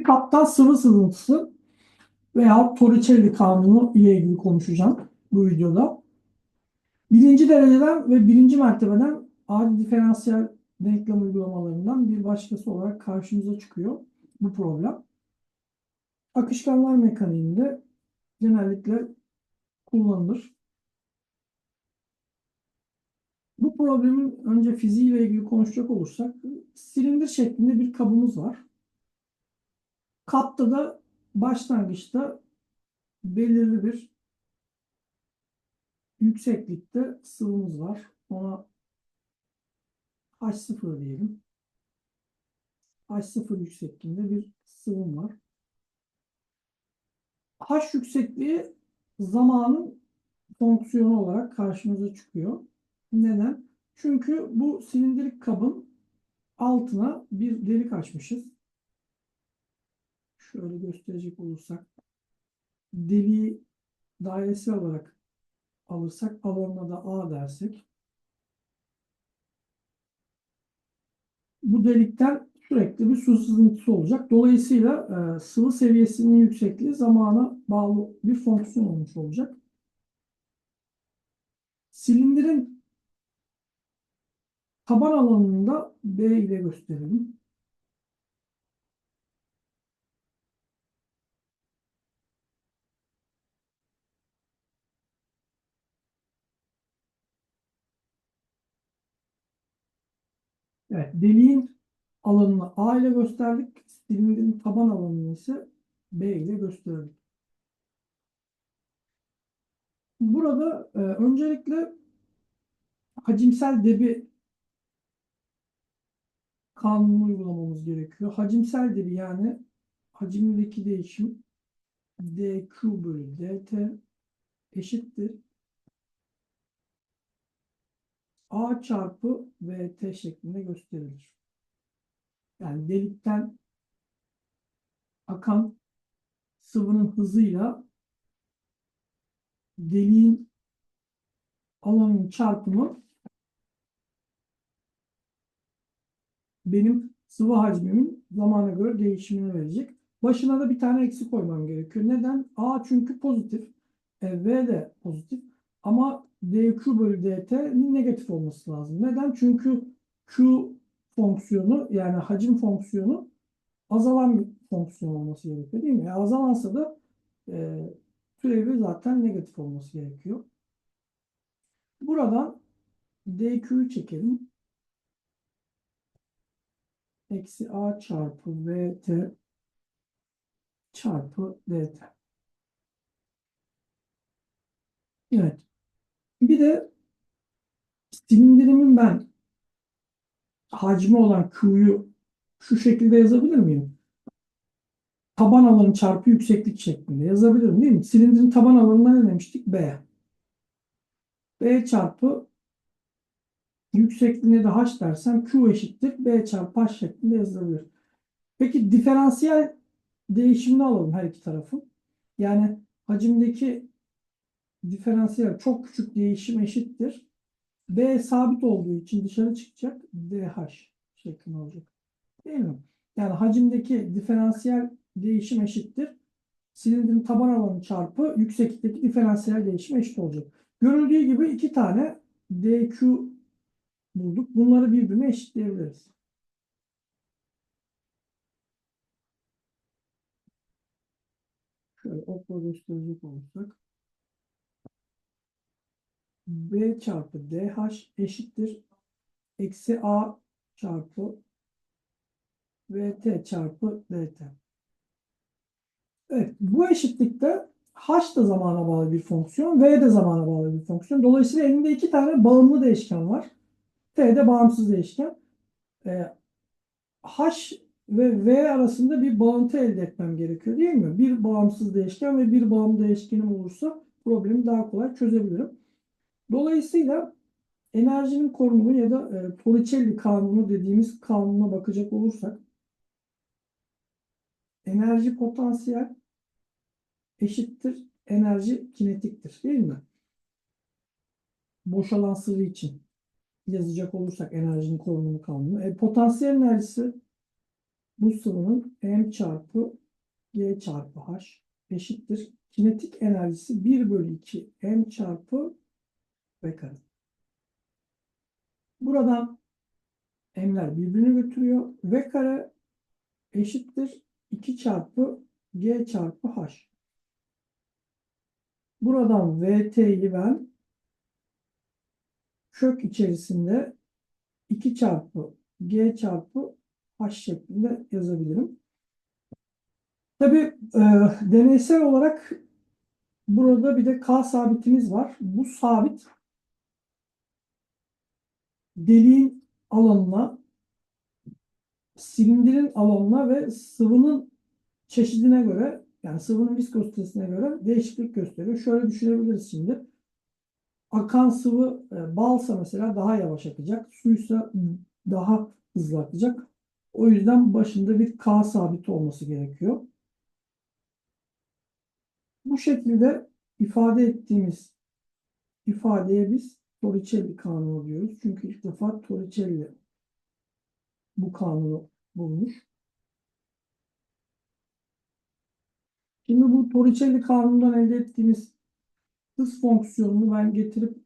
Bir kaptan sıvı sızıntısı veya Torricelli kanunu ile ilgili konuşacağım bu videoda. Birinci dereceden ve birinci mertebeden adi diferansiyel denklem uygulamalarından bir başkası olarak karşımıza çıkıyor bu problem. Akışkanlar mekaniğinde genellikle kullanılır. Bu problemin önce fiziğiyle ilgili konuşacak olursak silindir şeklinde bir kabımız var. Kapta da başlangıçta belirli bir yükseklikte sıvımız var. Ona H0 diyelim. H0 yüksekliğinde bir sıvım var. H yüksekliği zamanın fonksiyonu olarak karşımıza çıkıyor. Neden? Çünkü bu silindirik kabın altına bir delik açmışız. Şöyle gösterecek olursak deliği dairesel olarak alırsak alanına da A dersek bu delikten sürekli bir su sızıntısı olacak. Dolayısıyla e, sıvı seviyesinin yüksekliği zamana bağlı bir fonksiyon olmuş olacak. Silindirin taban alanını da B ile gösterelim. Evet, deliğin alanını A ile gösterdik. Silindirin taban alanını ise B ile gösterdik. Burada e, öncelikle hacimsel debi kanunu uygulamamız gerekiyor. Hacimsel debi yani hacimdeki değişim dq bölü dt eşittir a çarpı vt şeklinde gösterilir. Yani delikten akan sıvının hızıyla deliğin alanın çarpımı benim sıvı hacmimin zamana göre değişimini verecek. Başına da bir tane eksi koymam gerekiyor. Neden? A çünkü pozitif. E, v de pozitif. Ama dq bölü dt'nin negatif olması lazım. Neden? Çünkü q fonksiyonu yani hacim fonksiyonu azalan bir fonksiyon olması gerekiyor değil mi? E, azalansa da e, türevi zaten negatif olması gerekiyor. Buradan dq'yu çekelim. Eksi a çarpı vt çarpı dt. Evet. Bir de silindirimin ben hacmi olan Q'yu şu şekilde yazabilir miyim? Taban alanı çarpı yükseklik şeklinde yazabilirim değil mi? Silindirin taban alanına ne demiştik? B. B çarpı yüksekliğine de H dersem Q eşittir. B çarpı H şeklinde yazılabilir. Peki diferansiyel değişimini alalım her iki tarafın. Yani hacimdeki diferansiyel çok küçük değişim eşittir. B sabit olduğu için dışarı çıkacak. DH şeklinde olacak. Değil mi? Yani hacimdeki diferansiyel değişim eşittir. Silindirin taban alanı çarpı yükseklikteki diferansiyel değişim eşit olacak. Görüldüğü gibi iki tane DQ bulduk. Bunları birbirine eşitleyebiliriz. Şöyle okla gösterecek olursak. B çarpı DH eşittir. Eksi A çarpı VT çarpı DT. Evet, bu eşitlikte H da zamana bağlı bir fonksiyon, V de zamana bağlı bir fonksiyon. Dolayısıyla elinde iki tane bağımlı değişken var. T de bağımsız değişken. Ee, H ve V arasında bir bağıntı elde etmem gerekiyor değil mi? Bir bağımsız değişken ve bir bağımlı değişkenim olursa problemi daha kolay çözebilirim. Dolayısıyla enerjinin korunumu ya da e, Torricelli kanunu dediğimiz kanuna bakacak olursak enerji potansiyel eşittir enerji kinetiktir değil mi? Boşalan sıvı için yazacak olursak enerjinin korunumu kanunu. E, potansiyel enerjisi bu sıvının m çarpı g çarpı h eşittir. Kinetik enerjisi 1 bölü 2 m çarpı kare. Buradan m'ler birbirini götürüyor. V kare eşittir 2 çarpı g çarpı h. Buradan VT'yi ben kök içerisinde 2 çarpı g çarpı h şeklinde yazabilirim. Tabi e, deneysel olarak burada bir de k sabitimiz var. Bu sabit deliğin alanına, silindirin alanına ve sıvının çeşidine göre yani sıvının viskozitesine göre değişiklik gösteriyor. Şöyle düşünebiliriz şimdi. Akan sıvı e, balsa mesela daha yavaş akacak. Suysa daha hızlı akacak. O yüzden başında bir K sabiti olması gerekiyor. Bu şekilde ifade ettiğimiz ifadeye biz Torricelli kanunu diyoruz. Çünkü ilk defa Torricelli bu kanunu bulmuş. Şimdi bu Torricelli kanunundan elde ettiğimiz hız fonksiyonunu ben getirip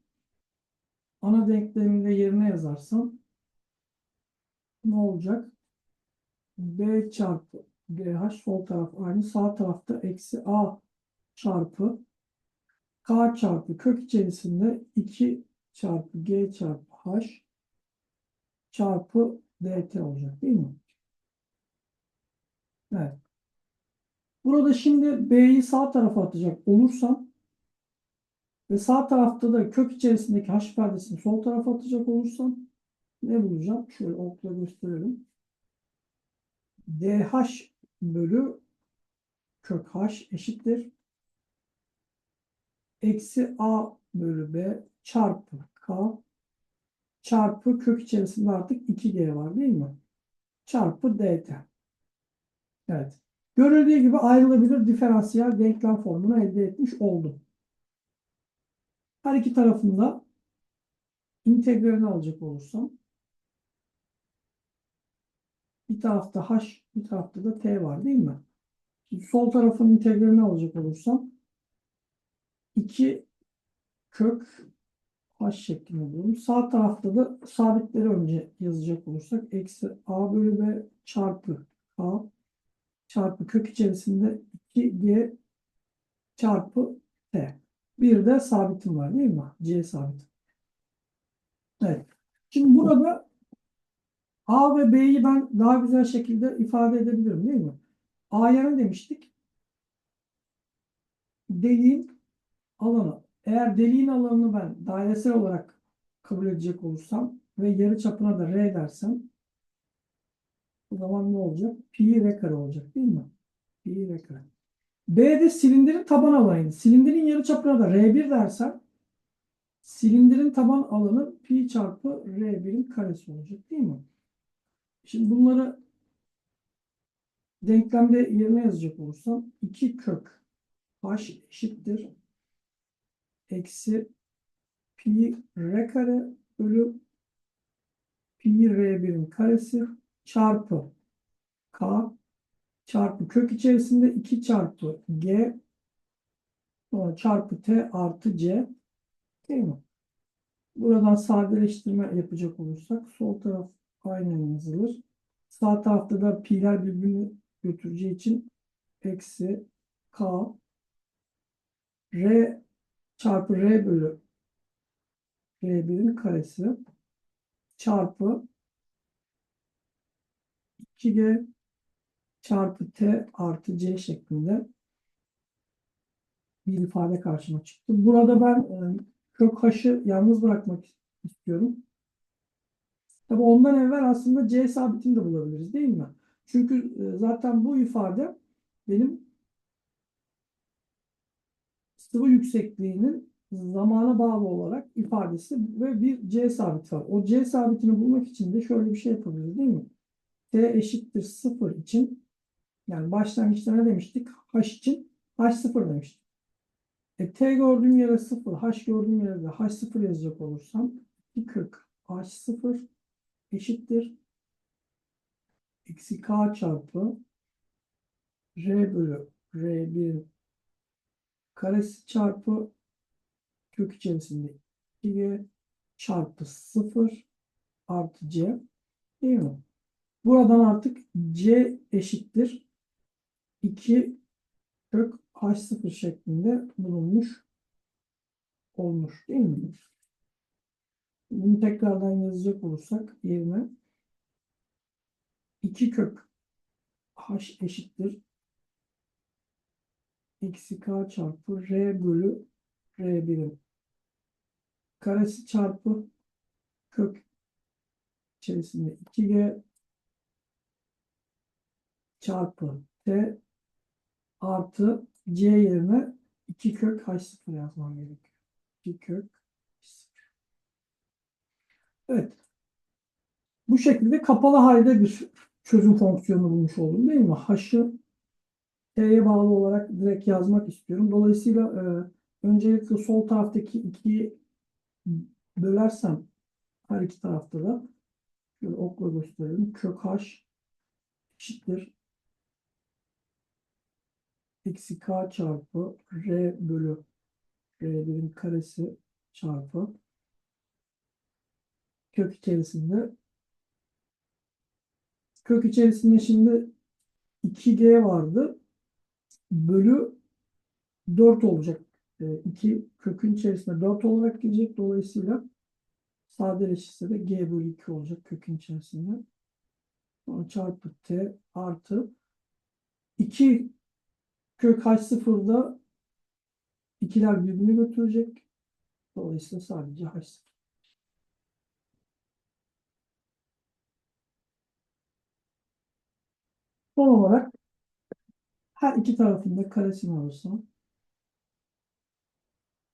ana denkleminde yerine yazarsam ne olacak? B çarpı GH sol taraf aynı. Sağ tarafta eksi A çarpı K çarpı kök içerisinde 2 çarpı G çarpı H çarpı DT olacak değil mi? Evet. Burada şimdi B'yi sağ tarafa atacak olursam ve sağ tarafta da kök içerisindeki H ifadesini sol tarafa atacak olursam ne bulacağım? Şöyle okla gösterelim. DH bölü kök H eşittir. Eksi A bölü B çarpı K çarpı kök içerisinde artık 2G var değil mi? Çarpı DT. Evet. Görüldüğü gibi ayrılabilir diferansiyel denklem formunu elde etmiş oldum. Her iki tarafında integralini alacak olursam bir tarafta h, bir tarafta da t var değil mi? Şimdi sol tarafın integralini alacak olursam 2 kök h şeklinde bulurum. Sağ tarafta da sabitleri önce yazacak olursak eksi a bölü b çarpı k çarpı kök içerisinde 2g çarpı t. Bir de sabitim var değil mi? C sabit. Evet. Şimdi burada A ve B'yi ben daha güzel şekilde ifade edebilirim değil mi? A'ya ne demiştik? Deliğin alanı. Eğer deliğin alanını ben dairesel olarak kabul edecek olursam ve yarı çapına da R dersem o zaman ne olacak? Pi R kare olacak değil mi? Pi R kare. B'de silindirin taban alanı. Silindirin yarıçapına da R1 dersen silindirin taban alanı pi çarpı R1'in karesi olacak değil mi? Şimdi bunları denklemde yerine yazacak olursam 2 kök h eşittir eksi pi r kare bölü pi r1'in karesi çarpı k çarpı kök içerisinde 2 çarpı g çarpı t artı c değil mi? Buradan sadeleştirme yapacak olursak sol taraf aynen yazılır. Sağ tarafta da pi'ler birbirini götüreceği için eksi k r çarpı r bölü r1'in karesi çarpı 2g çarpı t artı c şeklinde bir ifade karşıma çıktı. Burada ben e, kök h'ı yalnız bırakmak istiyorum. Tabi ondan evvel aslında c sabitini de bulabiliriz değil mi? Çünkü e, zaten bu ifade benim sıvı yüksekliğinin zamana bağlı olarak ifadesi ve bir c sabit var. O c sabitini bulmak için de şöyle bir şey yapabiliriz değil mi? t eşittir 0 için yani başlangıçta ne demiştik? H için H0 demiştik. E, T gördüğüm yere 0, H gördüğüm yere de H0 yazacak olursam 240 H0 eşittir eksi k çarpı r bölü r1 karesi çarpı kök içerisinde 2g çarpı 0 artı c değil mi? Buradan artık c eşittir 2 kök h0 şeklinde bulunmuş olmuş değil mi? Bunu tekrardan yazacak olursak yerine 2 kök h eşittir eksi k çarpı r bölü r birim karesi çarpı kök içerisinde 2g çarpı t artı c yerine 2 kök h0 yazmam gerekiyor. 2 kök h0. Evet. Bu şekilde kapalı halde bir çözüm fonksiyonu bulmuş oldum değil mi? H'ı t'ye bağlı olarak direkt yazmak istiyorum. Dolayısıyla e, öncelikle sol taraftaki 2'yi bölersem her iki tarafta da şöyle okla gösterelim. Kök h eşittir eksi k çarpı r bölü r1'in karesi çarpı kök içerisinde kök içerisinde şimdi 2g vardı. Bölü 4 olacak. 2 kökün içerisinde 4 olarak gelecek. Dolayısıyla sadeleşirse de g bölü 2 olacak kökün içerisinde. Sonra çarpı t artı 2 kök h0'da ikiler birbirini götürecek. Dolayısıyla sadece h0. Son olarak her iki tarafında karesini alırsam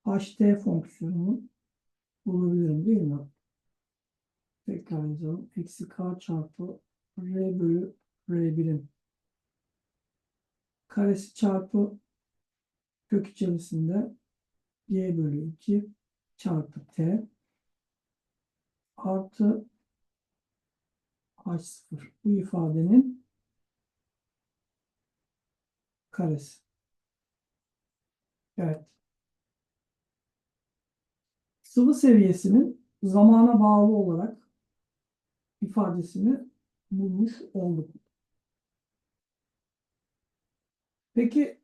ht fonksiyonunu bulabilirim değil mi? Tekrar yazalım. Eksi k çarpı r bölü r1'in karesi çarpı kök içerisinde g bölü 2 çarpı t artı h0. Bu ifadenin karesi. Evet. Sıvı seviyesinin zamana bağlı olarak ifadesini bulmuş olduk. Peki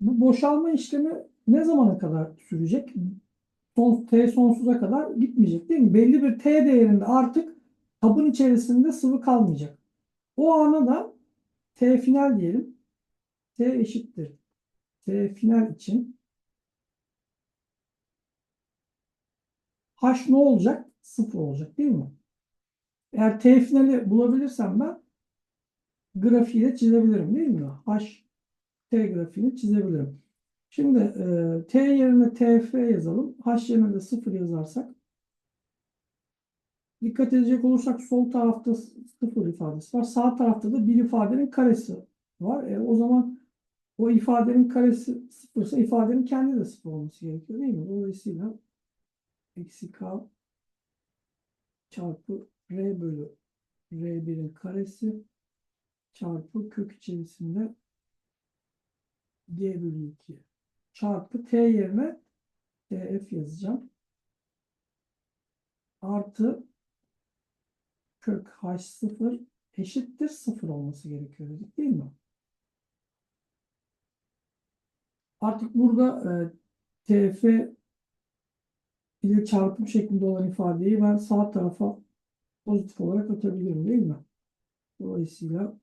bu boşalma işlemi ne zamana kadar sürecek? Son, T sonsuza kadar gitmeyecek değil mi? Belli bir T değerinde artık kabın içerisinde sıvı kalmayacak. O ana da T final diyelim. T eşittir. T final için H ne olacak? Sıfır olacak değil mi? Eğer T finali bulabilirsem ben grafiği de çizebilirim değil mi? H T grafiğini çizebilirim. Şimdi e, T yerine TF yazalım. H yerine de 0 yazarsak dikkat edecek olursak sol tarafta 0 ifadesi var. Sağ tarafta da bir ifadenin karesi var. E, o zaman o ifadenin karesi 0 ise ifadenin kendi de 0 olması gerekiyor değil mi? Dolayısıyla eksi k çarpı r bölü r1'in karesi çarpı kök içerisinde g bölü 2 çarpı t yerine tf yazacağım. Artı kök h0 eşittir 0 olması gerekiyor dedik değil mi? Artık burada e, tf ile çarpım şeklinde olan ifadeyi ben sağ tarafa pozitif olarak atabilirim değil mi? Dolayısıyla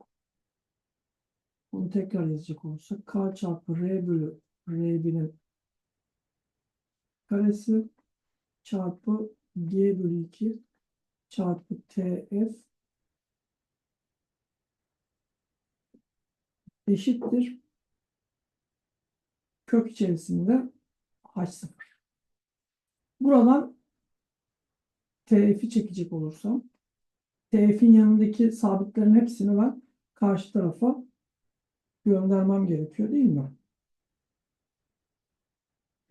bunu tekrar yazacak olursak k çarpı r bölü r1'in karesi çarpı g bölü 2 çarpı tf eşittir kök içerisinde h0. Buradan tf'i çekecek olursam tf'in yanındaki sabitlerin hepsini ben karşı tarafa göndermem gerekiyor değil mi?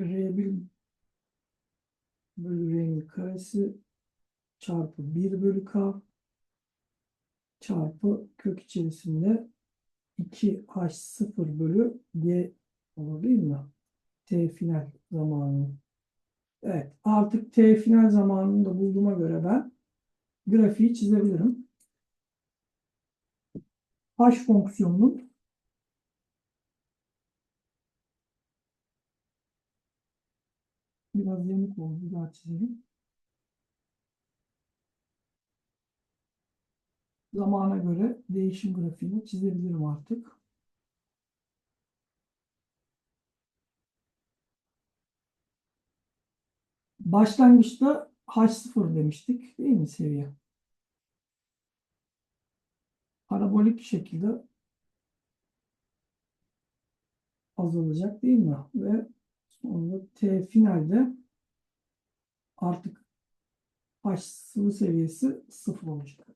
R1 bölü R'nin karesi çarpı 1 bölü K çarpı kök içerisinde 2h0 bölü g olur değil mi? T final zamanı. Evet. Artık T final zamanını da bulduğuma göre ben grafiği çizebilirim. H fonksiyonunun biraz yamuk oldu. Daha çizelim. Zamana göre değişim grafiğini çizebilirim artık. Başlangıçta H0 demiştik değil mi seviye? Parabolik şekilde azalacak değil mi? Ve sonra T finalde artık H sıvı seviyesi sıfır olacak.